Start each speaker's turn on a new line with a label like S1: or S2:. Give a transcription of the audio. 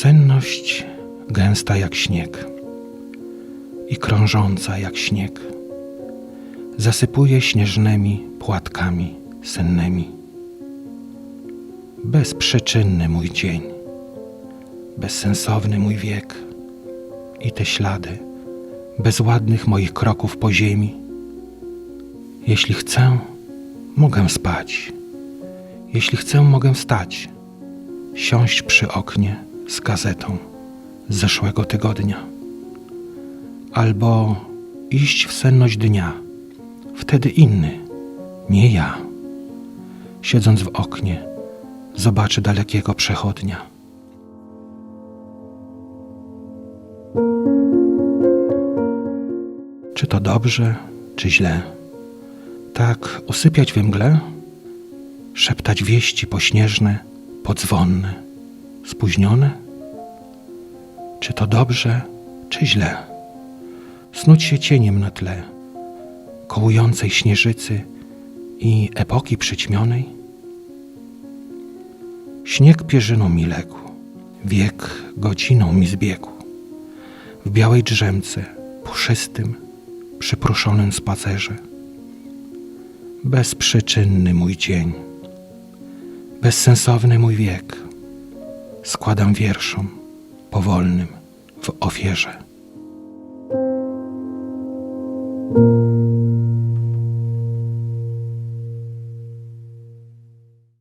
S1: Ciemność gęsta jak śnieg i krążąca jak śnieg zasypuje śnieżnymi płatkami sennymi. Bezprzyczynny mój dzień, bezsensowny mój wiek i te ślady bezładnych moich kroków po ziemi. Jeśli chcę, mogę spać. Jeśli chcę, mogę wstać, siąść przy oknie z gazetą z zeszłego tygodnia, albo iść w senność dnia, wtedy inny, nie ja, siedząc w oknie, zobaczy dalekiego przechodnia. Czy to dobrze, czy źle? Tak usypiać we mgle, szeptać wieści pośnieżne, podzwonne, spóźnione? Czy to dobrze, czy źle? Snuć się cieniem na tle kołującej śnieżycy i epoki przyćmionej? Śnieg pierzyną mi legł, wiek godziną mi zbiegł. W białej drzemce, puszystym, przypruszonym spacerze. Bezprzyczynny mój dzień, bezsensowny mój wiek. Składam wierszom powolnym w ofierze.